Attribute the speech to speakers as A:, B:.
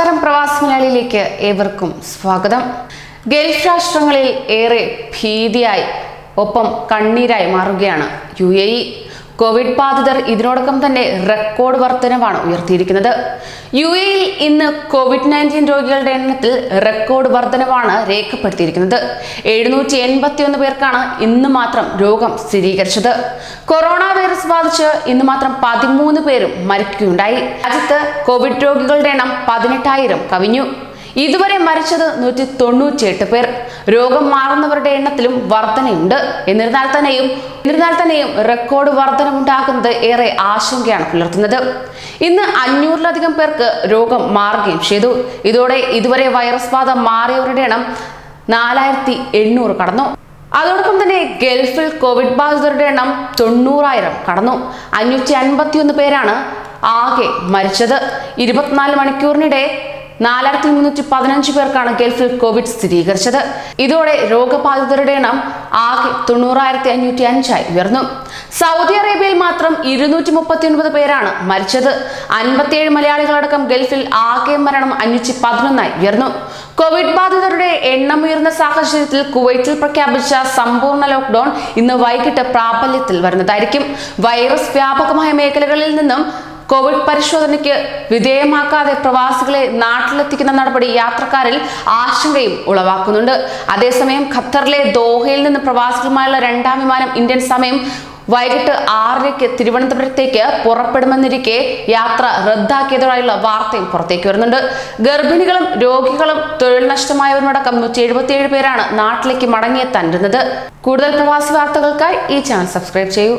A: നമസ്കാരം പ്രവാസി മലയാളിയിലേക്ക് ഏവർക്കും സ്വാഗതം. ഗൾഫ് രാഷ്ട്രങ്ങളിൽ ഏറെ ഭീതിയായി ഒപ്പം കണ്ണീരായി മാറുകയാണ് യു എ ഇ. കോവിഡ് ബാധിതർ ഇതിനോടൊപ്പം തന്നെ റെക്കോർഡ് വർധനവാണ് ഉയർത്തിയിരിക്കുന്നത്. യു എയിൽ ഇന്ന് കോവിഡ് നയന്റീൻ രോഗികളുടെ എണ്ണത്തിൽ റെക്കോർഡ് വർധനവാണ് രേഖപ്പെടുത്തിയിരിക്കുന്നത്. എഴുന്നൂറ്റി എൺപത്തിയൊന്ന് പേർക്കാണ് ഇന്ന് മാത്രം രോഗം സ്ഥിരീകരിച്ചത്. കൊറോണ വൈറസ് ബാധിച്ച് ഇന്ന് മാത്രം പതിമൂന്ന് പേരും മരിക്കുകയുണ്ടായി. രാജ്യത്ത് കോവിഡ് രോഗികളുടെ എണ്ണം പതിനെട്ടായിരം കവിഞ്ഞു. ഇതുവരെ മരിച്ചത് നൂറ്റി തൊണ്ണൂറ്റിയെട്ട് പേർ. രോഗം മാറുന്നവരുടെ എണ്ണത്തിലും വർധനയുണ്ട്. എന്നിരുന്നാൽ തന്നെയും എന്നിരുന്നാൽ തന്നെയും റെക്കോർഡ് വർധനമുണ്ടാകുന്നത് ഏറെ ആശങ്കയാണ് പുലർത്തുന്നത്. ഇന്ന് അഞ്ഞൂറിലധികം പേർക്ക് രോഗം മാറുകയും ചെയ്തു. ഇതോടെ ഇതുവരെ വൈറസ് ബാധ മാറിയവരുടെ എണ്ണം നാലായിരത്തി എണ്ണൂറ് കടന്നു. അതോടൊപ്പം തന്നെ ഗൾഫിൽ കോവിഡ് ബാധിതരുടെ എണ്ണം തൊണ്ണൂറായിരം കടന്നു. അഞ്ഞൂറ്റി അൻപത്തിയൊന്ന് പേരാണ് ആകെ മരിച്ചത്. ഇരുപത്തിനാല് മണിക്കൂറിനിടെ നാലായിരത്തി മുന്നൂറ്റി പതിനഞ്ച് പേർക്കാണ് ഗൾഫിൽ കോവിഡ് സ്ഥിരീകരിച്ചത്. ഇതോടെ രോഗബാധിതരുടെ എണ്ണം ആകെ തൊണ്ണൂറായിരത്തി അഞ്ഞൂറ്റി അഞ്ചായി ഉയർന്നു. സൗദി അറേബ്യയിൽ മാത്രം ഇരുന്നൂറ്റി മുപ്പത്തി ഒൻപത് പേരാണ് മരിച്ചത്. അൻപത്തിയേഴ് മലയാളികളടക്കം ഗൾഫിൽ ആകെ മരണം അഞ്ഞൂറ്റി പതിനൊന്നായി ഉയർന്നു. കോവിഡ് ബാധിതരുടെ എണ്ണം ഉയർന്ന സാഹചര്യത്തിൽ കുവൈറ്റിൽ പ്രഖ്യാപിച്ച സമ്പൂർണ ലോക്ക്ഡൌൺ ഇന്ന് വൈകിട്ട് പ്രാബല്യത്തിൽ വരുന്നതായിരിക്കും. വൈറസ് വ്യാപകമായ മേഖലകളിൽ നിന്നും കോവിഡ് പരിശോധനയ്ക്ക് വിധേയമാക്കാതെ പ്രവാസികളെ നാട്ടിലെത്തിക്കുന്ന നടപടി യാത്രക്കാരിൽ ആശങ്കയും ഉളവാക്കുന്നുണ്ട്. അതേസമയം ഖത്തറിലെ ദോഹയിൽ നിന്ന് പ്രവാസികളുമായുള്ള രണ്ടാം വിമാനം ഇന്ത്യൻ സമയം വൈകിട്ട് ആറരയ്ക്ക് തിരുവനന്തപുരത്തേക്ക് പുറപ്പെടുമെന്നിരിക്കെ യാത്ര റദ്ദാക്കിയതായുള്ള വാർത്തയും പുറത്തേക്ക് വരുന്നുണ്ട്. ഗർഭിണികളും രോഗികളും തൊഴിൽ നഷ്ടമായവരുമടക്കം നൂറ്റി എഴുപത്തിയേഴ് പേരാണ് നാട്ടിലേക്ക് മടങ്ങിയെത്താനിരുന്നത് കൂടുതൽ പ്രവാസി വാർത്തകൾക്കായി ഈ ചാനൽ സബ്സ്ക്രൈബ് ചെയ്യൂ.